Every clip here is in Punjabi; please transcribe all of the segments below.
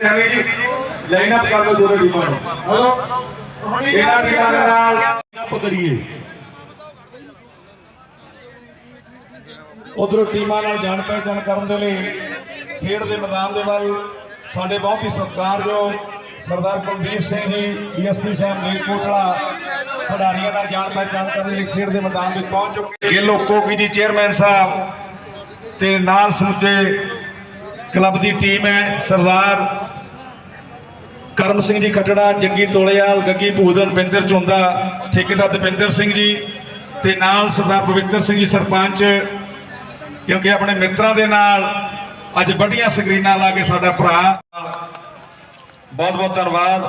ਐਵੇਂ ਜੀ ਲਾਈਨ ਅਪ ਕਰ ਲਓ ਦੋਨੋਂ ਟੀਮਾਂ ਨੂੰ। ਹਲੋ? ਇਹਨਾਂ ਟੀਮਾਂ ਦੇ ਨਾਲ ਅਪ ਕਰੀਏ। ਉਧਰੋਂ ਟੀਮਾਂ ਨਾਲ ਜਾਣ ਪਹਿਚਾਣ ਕਰਨ ਦੇ ਲਈ ਖੇਡ ਦੇ ਮੈਦਾਨ ਦੇ ਵੱਲ ਸਾਡੇ ਬਹੁਤ ਹੀ ਸਤਿਕਾਰਯੋਗ ਸਰਦਾਰ ਕੁਲਦੀਪ ਸਿੰਘ ਜੀ, ਡੀਐਸਪੀ ਸਾਹਿਬ ਨੀਲ ਕੋਟਲਾ, ਖਿਡਾਰੀਆਂ ਨਾਲ ਜਾਣ ਪਹਿਚਾਣ ਕਰਨ ਦੇ ਲਈ ਖੇਡ ਦੇ ਮੈਦਾਨ ਵਿੱਚ ਪਹੁੰਚ ਚੁੱਕੇ ਗਿੱਲ ਕੋਕੀ ਜੀ ਚੇਅਰਮੈਨ ਸਾਹਿਬ ਤੇ ਨਾਲ ਸਮੁੱਚੇ ਕਲੱਬ ਦੀ ਟੀਮ ਹੈ ਸਰਦਾਰ ਕਰਮ ਸਿੰਘ ਜੀ ਖੱਟੜਾ, ਜੱਗੀ ਤੋਲੇਵਾਲ ਗੱਗੀ ਭੂਦਨ, ਬਿੰਦਰ ਚੁੰਦਾ ਠੇਕੇਦਾਰ ਦਪਿੰਦਰ ਸਿੰਘ ਜੀ ਤੇ ਨਾਲ ਸਰਦਾਰ ਪਵਿੱਤਰ ਸਿੰਘ ਜੀ ਸਰਪੰਚ, ਕਿਉਂਕਿ ਆਪਣੇ ਮਿੱਤਰਾਂ ਦੇ ਨਾਲ ਅੱਜ ਵੱਡੀਆਂ ਸਕਰੀਨਾਂ ਲਾ ਕੇ ਸਾਡਾ ਭਰਾ। ਬਹੁਤ ਬਹੁਤ ਧੰਨਵਾਦ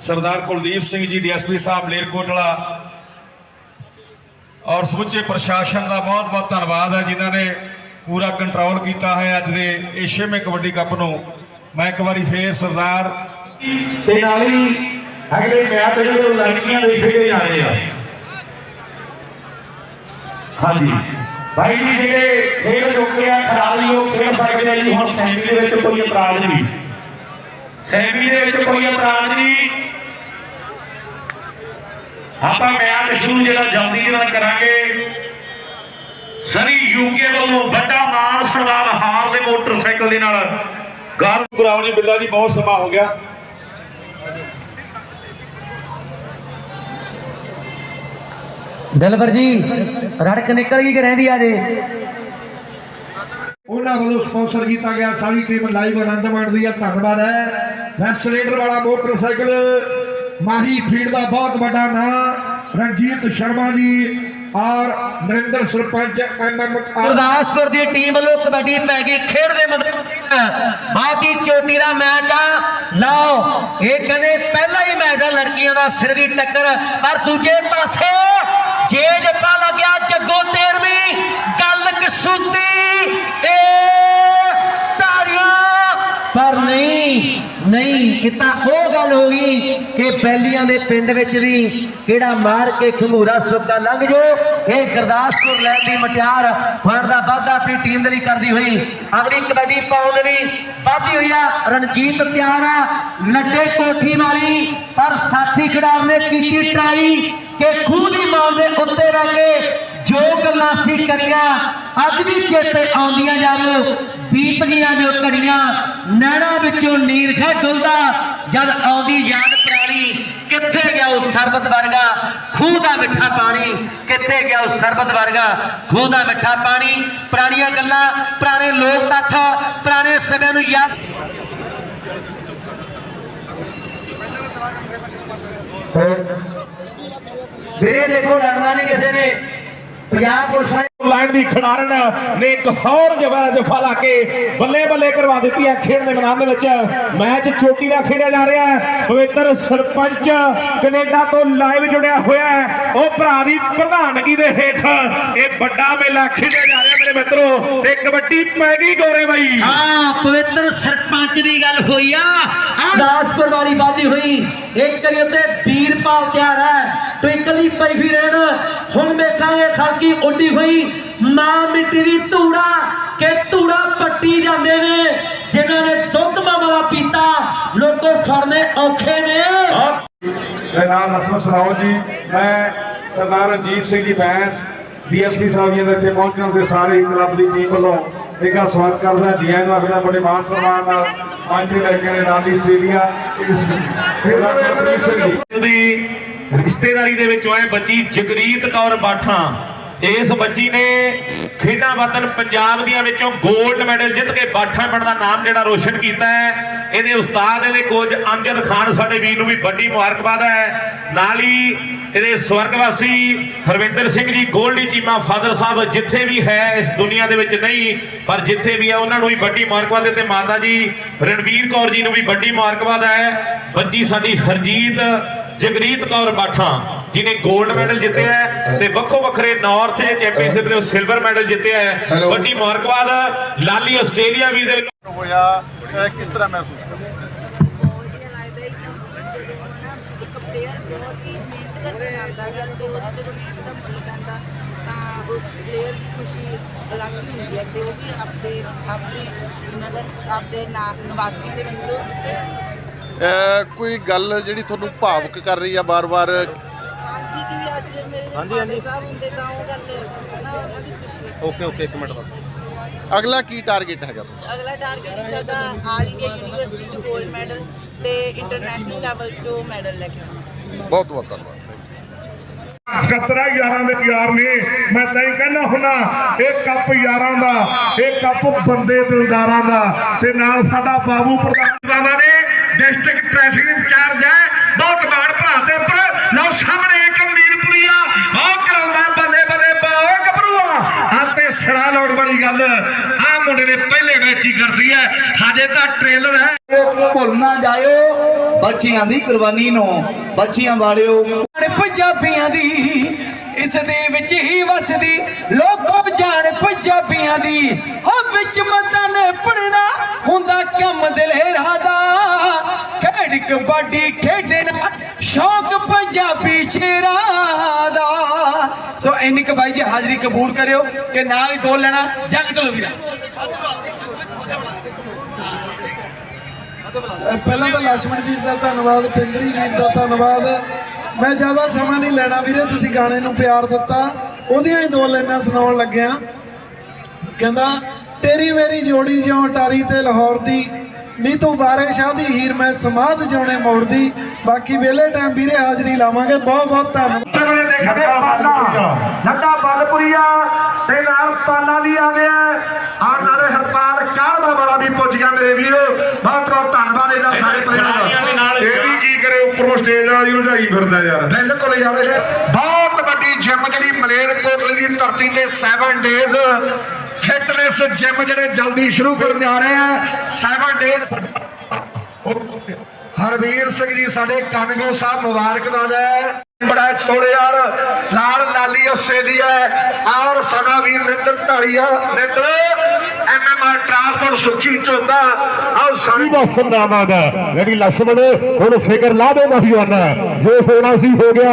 ਸਰਦਾਰ ਕੁਲਦੀਪ ਸਿੰਘ ਜੀ, ਡੀਐਸਪੀ ਸਾਹਿਬ ਲੇਰਕੋਟਲਾ ਔਰ ਸਮੁੱਚੇ ਪ੍ਰਸ਼ਾਸਨ ਦਾ ਬਹੁਤ ਬਹੁਤ ਧੰਨਵਾਦ ਹੈ, ਜਿਨ੍ਹਾਂ ਨੇ ਪੂਰਾ ਕੰਟਰੋਲ ਕੀਤਾ ਹੈ ਅੱਜ ਦੇ ਏਸ਼ੀਅਨ ਕਬੱਡੀ ਕੱਪ ਨੂੰ। ਮੈਂ ਇੱਕ ਵਾਰੀ ਫੇਰ ਸਰਦਾਰ ਤੇ ਨਾਲ ਹੀ ਅਗਲੇ ਮੈਚ ਜਿਹੜੇ ਉਹ ਲੜਕੀਆਂ ਦੇ ਖੇਡੇ ਜਾ ਆ। ਹਾਂਜੀ। ਭਾਈ ਜੀ ਜਿਹੜੇ ਖੇਡ ਚੁੱਕੇ ਆ, ਖਿਡਾਰੀ ਉਹ ਖੇਡ ਸਕਦੇ ਆ ਜੀ। ਹੁਣ ਸੈਮੀ ਦੇ ਵਿੱਚ ਕੋਈ ਇਤਰਾਜ਼ ਨਹੀਂ। ਸੈਮੀ ਦੇ ਵਿੱਚ ਕੋਈ ਇਤਰਾਜ਼ ਨਹੀਂ। ਆਪਾਂ ਮੈਚ ਸ਼ੁਰੂ ਜਿਹੜਾ ਜਲਦੀ ਨਾਲ ਕਰਾਂਗੇ। ਸਨੀ ਯੂਕੇ ਵੱਲੋਂ ਵੱਡਾ ਮਾਨ ਸਨਮਾਨ ਹਾਰ ਦੇ ਮੋਟਰਸਾਈਕਲ ਦੇ ਨਾਲ। ਗਾਰ ਗੁਰਾਮ ਜੀ ਬਿੱਲਾ ਜੀ ਬਹੁਤ ਸਮਾਂ ਹੋ ਗਿਆ। ਦਿਲਬਰ ਜੀ ਰੜਕ ਨਿਕਲ ਗਈ ਕਿ ਰਹਿੰਦੀ ਆ ਜੇ? ਉਹਨਾਂ ਵੱਲੋਂ ਸਪਾਂਸਰ ਕੀਤਾ ਗਿਆ ਸਾਰੀ ਟੀਮ ਲਾਈਵ ਆਨੰਦ ਮਾਣਦੀ ਹੈ ਧੰਨਵਾਦ ਹੈ। ਵੈਸਟਰੇਡਰ ਵਾਲਾ ਮੋਟਰਸਾਈਕਲ ਮਾਹੀ ਫੀਡ ਦਾ ਬਹੁਤ ਵੱਡਾ ਨਾਂ ਰਣਜੀਤ ਸ਼ਰਮਾ ਜੀ ਔਰ ਨਰਿੰਦਰ ਸਰਪੰਚ ਐਮਐਮ ਗੁਰਦਾਸਪੁਰ ਦੀ ਟੀਮ ਵੱਲੋਂ ਕਬੱਡੀ ਪੈ ਗਈ ਖੇਡ ਦੇ ਮੈਦਾਨ ਬਾਕੀ ਚੋਟੀ ਦਾ ਮੈਚ ਆ। ਲਓ ਇਹ ਕਹਿੰਦੇ ਪਹਿਲਾ ਹੀ ਮੈਚ ਆ ਲੜਕੀਆਂ ਦਾ ਸਿਰ ਦੀ ਟੱਕਰ ਪਰ ਦੂਜੇ ਪਾਸੇ ਜੇ ਜੱਫਾ ਲੱਗਿਆ ਜੱਗੋ 13ਵੀਂ ਗੱਲ ਕਸੂਤੀ ਏ ਤਾੜੀਆਂ। ਪਰ ਨਹੀਂ ਨਹੀਂ ਇਹ ਤਾਂ ਉਹ ਗੱਲ ਹੋ ਗਈ ਕਿ ਬੈਲੀਆਂ ਦੇ ਪਿੰਡ ਵਿੱਚ ਵੀ ਕਿਹੜਾ ਮਾਰ ਕੇ ਖੰਗੂਰਾ ਸੁੱਕਾ ਲੰਘ ਜੋ। ਇਹ ਗੁਰਦਾਸਪੁਰ ਲੈਣ ਦੀ ਮਟਿਆਰ ਫੜ ਦਾ ਵਾਧਾ ਆਪਣੀ ਟੀਮ ਦੇ ਲਈ ਕਰਦੀ ਹੋਈ। ਅਗਲੀ ਕਬੱਡੀ ਪਾਉਣ ਦੇ ਲਈ ਵਾਧੀ ਹੋਈ ਆ। ਰਣਜੀਤ ਤਿਆਰ ਆ। ਲੱਡੇ ਕੋਠੀ ਵਾਲੀ, ਪਰ ਸਾਥੀ ਖਿਡਾਰ ਨੇ ਕੀਤੀ ਟਰਾਈ। ਕਿ ਖੂਹ ਦੀ ਮਾਰ ਦੇ ਉੱਤੇ ਰਹਿ ਕੇ ਜੋ ਗੱਲਾਂ ਸੀ ਕਰੀਆਂ, ਅੱਜ ਵੀ ਚੇਤੇ ਆਉਂਦੀਆਂ ਜਾਵੋ ਬੀਤ ਗਈਆਂ ਜੋ ਘੜੀਆਂ, ਨੈਣਾ ਵਿੱਚੋਂ ਨੀਰ ਖੈ ਡੁੱਲਦਾ, ਜਦ ਆਉਂਦੀ ਯਾਦ ਪੁਰਾਣੀ ਕਿੱਥੇ ਗਿਆ ਉਹ ਸਰਬਤ ਵਰਗਾ? ਖੂਹ ਦਾ ਮਿੱਠਾ ਪਾਣੀ, ਕਿੱਥੇ ਗਿਆ ਉਹ ਸਰਬਤ ਵਰਗਾ? ਖੂਹ ਦਾ ਮਿੱਠਾ ਪਾਣੀ, ਪੁਰਾਣੀਆਂ ਗੱਲਾਂ, ਪੁਰਾਣੇ ਲੋਕ ਤੱਥ, ਪੁਰਾਣੇ ਸਮਿਆਂ ਨੂੰ ਯਾਦ ਵੀਰੇ, ਦੇਖੋ, ਲੜਨਾ ਨਹੀਂ ਕਿਸੇ ਨੇ। ਪੰਜਾਬ ਪੁਲਿਸਾਂ ਲਾਈਨ ਦੀ ਖਿਡਾਰਨ ਨੇ ਇੱਕ ਹੋਰ ਜਵਾਰਾ ਜਫਾ ਲਾ ਕੇ ਬੱਲੇ ਬੱਲੇ ਕਰਵਾ ਦਿੱਤੀ ਹੈ ਖੇਡ ਦੇ ਮੈਦਾਨ ਦੇ ਵਿੱਚ। ਮੈਚ ਚੋਟੀ ਦਾ ਖੇਡਿਆ ਜਾ ਰਿਹਾ ਹੈ। ਪਵਿੱਤਰ ਸਰਪੰਚ ਕੈਨੇਡਾ ਤੋਂ ਲਾਈਵ ਜੁੜਿਆ ਹੋਇਆ ਹੈ। ਉਹ ਭਰਾ ਦੀ ਪ੍ਰਧਾਨਗੀ ਦੇ ਹੇਠ ਇਹ ਵੱਡਾ ਮੇਲਾ ਖੇਡਿਆ ਜਾ ਰਿਹਾ ਮੇਰੇ ਮਿੱਤਰੋ ਤੇ ਕਬੱਡੀ ਪੈ ਗਈ ਗੋਰੇ ਬਾਈ। ਹਾਂ ਪਵਿੱਤਰ ਸਰਪੰਚ ਦੀ ਗੱਲ ਹੋਈ ਆ। ਦਾਸਪੁਰ ਵਾਲੀ ਬਾਜੀ ਹੋਈ। ਇੱਕ ਕਰੀ ਉੱਤੇ ਵੀਰਪਾਲ ਤਿਆਰ ਹੈ। ਟਵਿੰਕਲੀ ਪਈ ਵੀ ਰਹਿਣ। ਹੁਣ ਵੇਖਾਂਗੇ ਖਾਕੀ ਉੱਡੀ ਹੋਈ। ਮਾਂ ਮਿੱਟੀ ਦੀ ਧੂੜਾ ਕਿ ਧੂੜਾ ਪੱਟੀ ਜਾਂਦੇ ਨੇ ਜਿਨ੍ਹਾਂ ਨੇ ਦੁੱਧ ਮਾਮਲਾ ਪੀਤਾ। ਲੋਕੋ ਖੜਨੇ ਔਖੇ ਨੇ। ਮੇਰੇ ਨਾਲ ਹਸਮਤ ਸਰਾਓ ਜੀ। ਮੈਂ ਸਰਦਾਰ ਰਣਜੀਤ ਸਿੰਘ ਜੀ ਬੈਂਸ ਡੀਐਸਪੀ ਸਾਹਿਬ ਜੀ ਦੇ ਇੱਥੇ ਪਹੁੰਚਣ ਤੇ ਸਾਰੇ ਕਲੱਬ ਦੀ ਟੀਮ ਵੱਲੋਂ ਇਹਦਾ ਸਵਾਗਤ ਕਰਦਾ ਜੀ ਆਇਆਂ ਨੂੰ ਆਖਦਾ ਬੜੇ ਮਾਣ ਸਨਮਾਨ ਨਾਲ ਪੰਜ ਲੜਕੇ ਨੇ ਨਾਲ ਦੀ ਆਸਟ੍ਰੇਲੀਆ ਦੀ ਰਿਸ਼ਤੇਦਾਰੀ ਦੇ ਵਿੱਚੋਂ ਹੈ ਬੱਚੀ ਜਗਰੀਤ ਕੌਰ ਬਾਠਾ। ਇਸ ਬੱਚੀ ਨੇ ਖੇਡਾਂ ਵਤਨ ਪੰਜਾਬ ਦੀਆਂ ਵਿੱਚੋਂ 골ਡ ਮੈਡਲ ਜਿੱਤ ਕੇ ਬਾਠਾ ਪਿੰਡ ਦਾ ਨਾਮ ਜਿਹੜਾ ਰੋਸ਼ਨ ਕੀਤਾ ਹੈ। ਇਹਦੇ ਉਸਤਾਦ ਇਹਦੇ ਕੋਚ ਅਮਜਦ ਖਾਨ ਸਾਡੇ ਵੀਰ ਨੂੰ ਵੀ ਵੱਡੀ ਮੁਬਾਰਕਬਾਦ ਹੈ। ਨਾਲ ਹੀ ਇਹਦੇ ਸਵਰਗਵਾਸੀ ਹਰਵਿੰਦਰ ਸਿੰਘ ਜੀ ਗੋਲਡੀ ਚੀਮਾ ਫਾਦਰ ਸਾਹਿਬ ਜਿੱਥੇ ਵੀ ਹੈ ਇਸ ਦੁਨੀਆ ਦੇ ਵਿੱਚ ਨਹੀਂ ਪਰ ਜਿੱਥੇ ਵੀ ਹੈ ਉਹਨਾਂ ਨੂੰ ਵੀ ਵੱਡੀ ਹੈ ਤੇ ਮਾਤਾ ਜੀ ਰਣਵੀਰ ਕੌਰ ਜੀ ਨੂੰ ਵੀ ਵੱਡੀ ਮੁਬਾਰਕਬਾਦ ਹੈ। ਬੱਚੀ ਸਾਡੀ ਹਰਜੀਤ ਜਗਰੀਤ ਕੌਰ ਬਾਠਾ ਜਿਨੇ 골ਡ ਮੈਡਲ ਜਿੱਤਿਆ ਹੈ ਤੇ ਵੱਖੋ ਵੱਖਰੇ ਨਾਰਥ ਦੇ ਚੈਂਪੀਅਨਸ਼ਿਪ ਦੇ ਸਿਲਵਰ ਮੈਡਲ ਜਿੱਤਿਆ ਹੈ। ਵੱਡੀ ਮੁਬਾਰਕਬਾਦ ਲਾਲੀ ਆਸਟ੍ਰੇਲੀਆ ਵੀਰ ਦੇ ਵੱਲੋਂ ਹੋਇਆ ਕਿਸ ਤਰ੍ਹਾਂ ਮਹਿਸੂਸ ਕੀਤਾ ਬਹੁਤ ਵਧੀਆ ਲੱਗਦਾ ਹੈ ਕਿਉਂਕਿ ਜਦੋਂ ਨਾ ਇੱਕ ਪਲੇਅਰ ਬਹੁਤ ਹੀ ਮਿਹਨਤ ਕਰਕੇ ਜਾਂਦਾ ਗਾ ਤੇ ਉਹਦਾ ਜਦੋਂ ਮਿਹਨਤ ਦਾ ਮੁੱਲ ਪੈਂਦਾ ਤਾਂ ਉਸ ਪਲੇਅਰ ਦੀ ਖੁਸ਼ੀ ਅਲੱਗ ਹੀ ਹੁੰਦੀ ਹੈ ਤੇ ਉਹ ਵੀ ਆਪਣੇ ਆਪਣੇ ਨਗਰ ਆਪਣੇ ਨਾ ਨਿਵਾਸੀਆਂ ਦੇ ਵੱਲੋਂ। ਅਹ ਕੋਈ ਗੱਲ ਜਿਹੜੀ ਤੁਹਾਨੂੰ ਭਾਵੁਕ ਕਰ ਰਹੀ ਆ ਬਾਰ-ਬਾਰ ਹਾਂਜੀ ਕਿ ਵੀ ਅੱਜ ਮੇਰੇ ਦੇ ਫਾਦਰ ਸਾਹਿਬ ਹੁੰਦੇ ਤਾਂ ਉਹ ਗੱਲ ਹਨਾ ਉਹਨਾਂ ਦੀ ਖੁਸ਼ੀ ਓਕੇ ਓਕੇ ਇੱਕ ਮਿੰਟ ਅਗਲਾ ਕੀ ਟਾਰਗੇਟ ਹੈਗਾ ਤੁਹਾਡਾ? ਅਗਲਾ ਟਾਰਗੇਟ ਸਾਡਾ ਆਲ ਇੰਡੀਆ ਯੂਨੀਵਰਸਿਟੀ ਚ 골ਡ ਮੈਡਲ ਤੇ ਇੰਟਰਨੈਸ਼ਨਲ ਲੈਵਲ 'ਚੋਂ ਮੈਡਲ ਲੈ ਕੇ ਆਉਣਾ। ਬਹੁਤ ਬਹੁਤ ਧੰਨਵਾਦ। ਥੈਂਕ ਯੂ 77 ਯਾਰਾਂ ਦੇ ਯਾਰ ਨੇ। ਮੈਂ ਤਾਂ ਹੀ ਕਹਿੰਦਾ ਹੁੰਨਾ, ਇਹ ਕੱਪ ਯਾਰਾਂ ਦਾ, ਇਹ ਕੱਪ ਬੰਦੇ ਦਿਲਦਾਰਾਂ ਦਾ। ਤੇ ਨਾਲ ਸਾਡਾ ਬਾਬੂ ਪ੍ਰਧਾਨ ਬਾਬਾ ਨੇ ਡਿਸਟ੍ਰਿਕਟ ਟ੍ਰੈਫਿਕ ਇੰਚਾਰਜ ਹੈ। ਬਹੁਤ ਮਾਣ ਭਰਾ ਦੇ ਉੱਪਰ। ਲਓ ਸਾਹਮਣੇ ਇੱਕ ਮੀਰਪੁਰੀਆ ਆਹ ਕਰਾਉਂਦਾ ਬੱਲੇ ਬੱਲੇ ਬਾਓ ਗੱਭਰੂਆ ਆ ਤੇ ਸਿਰਾ ਲਾਉਣ ਵਾਲੀ ਗੱਲ। ਆ ਮੁੰਡੇ ਨੇ ਪਹਿਲੇ ਮੈਚ ਹੀ ਕਰਦੀ ਹੈ। ਹਜੇ ਤਾਂ ਟ੍ਰੇਲਰ ਹੈ। ਭੁੱਲ ਨਾ ਜਾਇਓ। ਬੱਚਿਆਂ ਦੀ ਕੁਰਬਾਨੀ ਨੂੰ, ਬੱਚਿਆਂ ਵਾਲਿਓ। ਪੰਜਾਬੀਆਂ ਦੀ, ਇਸ ਦੇ ਵਿੱਚ ਹੀ ਵਸਦੀ, ਲੋਕੋ ਜਾਣ ਪੰਜਾਬੀਆਂ ਦੀ। ਹੋ ਵਿੱਚ ਮਦਨ ਪੜਨਾ ਹੁੰਦਾ ਕੰਮ ਦਿਲੇਰਾ ਦਾ। ਖੇਡ ਕਬੱਡੀ ਖੇਡਣਾ ਸ਼ੌਕ ਪੰਜਾਬੀ ਸ਼ੇਰਾ ਦਾ। ਸੋ ਇੰਨੀ ਕੁ ਬਾਈ ਜੀ ਹਾਜ਼ਰੀ ਕਬੂਲ ਕਰਿਓ ਕਿ ਨਾਲ ਹੀ ਦੋ ਲੈਣਾ, ਜੱਗ ਢਲੋ ਵੀਰਾ ਪਹਿਲਾਂ ਤਾਂ ਲక్ష్మణ ਜੀ ਦਾ ਧੰਨਵਾਦ, ਪਿੰਦਰੀ ਵੀਰ ਦਾ ਧੰਨਵਾਦ। ਮੈਂ ਜ਼ਿਆਦਾ ਸਮਾਂ ਨਹੀਂ ਲੈਣਾ ਵੀਰੇ ਤੁਸੀਂ ਗਾਣੇ ਨੂੰ ਪਿਆਰ ਦਿੱਤਾ। ਉਹਦੀਆਂ ਹੀ ਦੋ ਲਾਈਨਾਂ ਸੁਣਾਉਣ ਲੱਗਿਆ। ਕਹਿੰਦਾ ਤੇਰੀ ਮੇਰੀ ਜੋੜੀ ਜਿਉਂ ਟਾਰੀ ਤੇ ਲਾਹੌਰ ਦੀ ਨੀ ਤੂੰ ਬਾਰੇ ਸ਼ਾਹ ਦੀ ਹੀਰ ਮੈਂ ਸਮਾਧ ਜਿਉਣੇ ਮੋੜਦੀ ਬਾਕੀ ਵੇਲੇ ਟਾਈਮ ਵੀਰੇ ਹਾਜ਼ਰੀ ਲਾਵਾਂਗੇ। ਬਹੁਤ ਬਹੁਤ ਧੰਨਵਾਦ। ਸਾਹਮਣੇ ਦੇਖਦੇ ਪਾਲਾ। ਜੱਟਾ ਬਲਪੁਰੀਆ ਤੇ ਨਾਲ ਪਾਲਾ ਵੀ ਆ ਗਿਆ। ਆ ਨਾਲੇ ਹਰਪਾਲ ਕਾਹਦਾ ਵਾਲਾ ਵੀ ਪੁੱਜ ਗਿਆ ਮੇਰੇ ਵੀਰੋ। ਬਹੁਤ ਬਹੁਤ ਧੰਨਵਾਦ ਇਹਦਾ ਸਾਰੇ ਪਰਿਵਾਰ ਦਾ। ਕਰੇ ਉੱਪਰੋਂ ਸਟੇਜ ਵਾਲੀ ਉਲਝਾਈ ਫਿਰਦਾ ਯਾਰ। ਬਿਲਕੁਲ ਯਾਰ, ਇਹ ਬਹੁਤ ਵੱਡੀ ਜਿਮ ਜਿਹੜੀ ਮਲੇਰ ਦੀ ਧਰਤੀ ਤੇ 7 ਡੇਜ਼ ਫਿਟਨੈਸ ਜਿਮ ਜਿਹੜੇ ਜਲਦੀ ਸ਼ੁਰੂ ਕਰਨ ਜਾ ਰਹੇ ਆ। 7 ਡੇਜ਼ ਹਰਵੀਰ ਸਿੰਘ ਜੀ, ਸਾਡੇ ਕਨਗੋ ਸਾਹਿਬ ਮੁਬਾਰਕਬਾਦ ਹੈ। ਬੜਾ ਤੋੜੇ ਵਾਲ ਅਕਾਲੀ ਆਸਟ੍ਰੇਲੀਆ ਔਰ ਸਾਡਾ ਵੀਰ ਨਿਤਨ ਢਾਲੀਆ ਨਿਤਨ ਐਮਐਮਆਰ ਟ੍ਰਾਂਸਪੋਰਟ ਸੁਖੀ ਚੋਦਾ ਔਰ ਸਾਡੀ ਬਸਨ ਨਾਮਾ ਦਾ, ਜਿਹੜੀ ਲక్ష్ਮਣ ਹੁਣ ਫਿਕਰ ਲਾਵੇ ਨਹੀਂ ਆਣਾ ਜੋ ਹੋਣਾ ਸੀ ਹੋ ਗਿਆ।